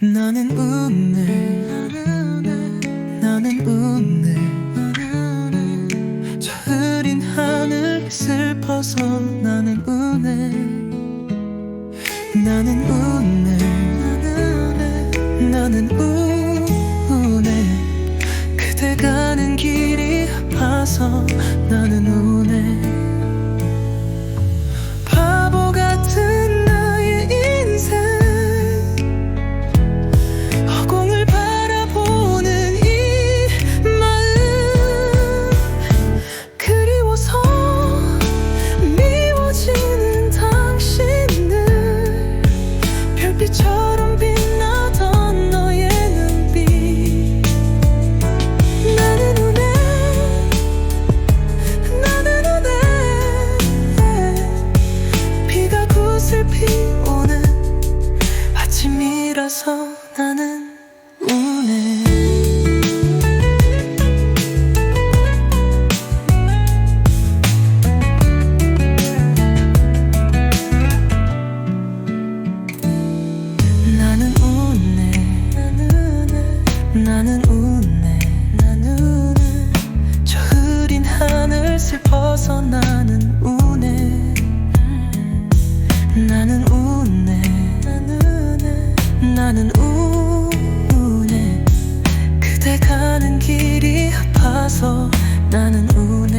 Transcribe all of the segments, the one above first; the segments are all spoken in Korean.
나는 오늘 나는 오늘 저 흐린 하늘 슬퍼서 나는 오늘 나는 오늘 나는 오늘 그대 가는 길이 아파서 나는 오늘 나는 우네. 나는 우네. 나는 우네. 저 흐린 하늘 슬퍼서 나는 우네 그대 가는 길이 아파서 나는 우네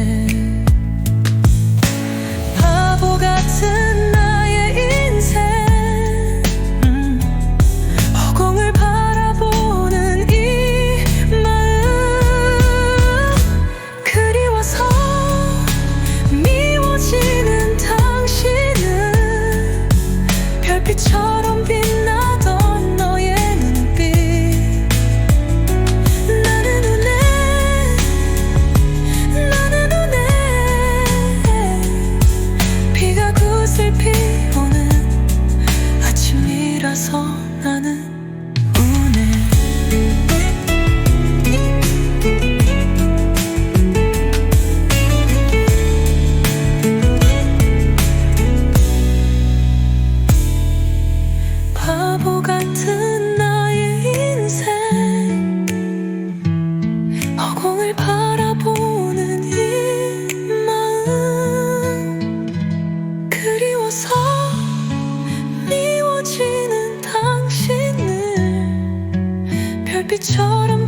나는 우네. 바보 같은 나의 인생. 허공을 바 별빛처럼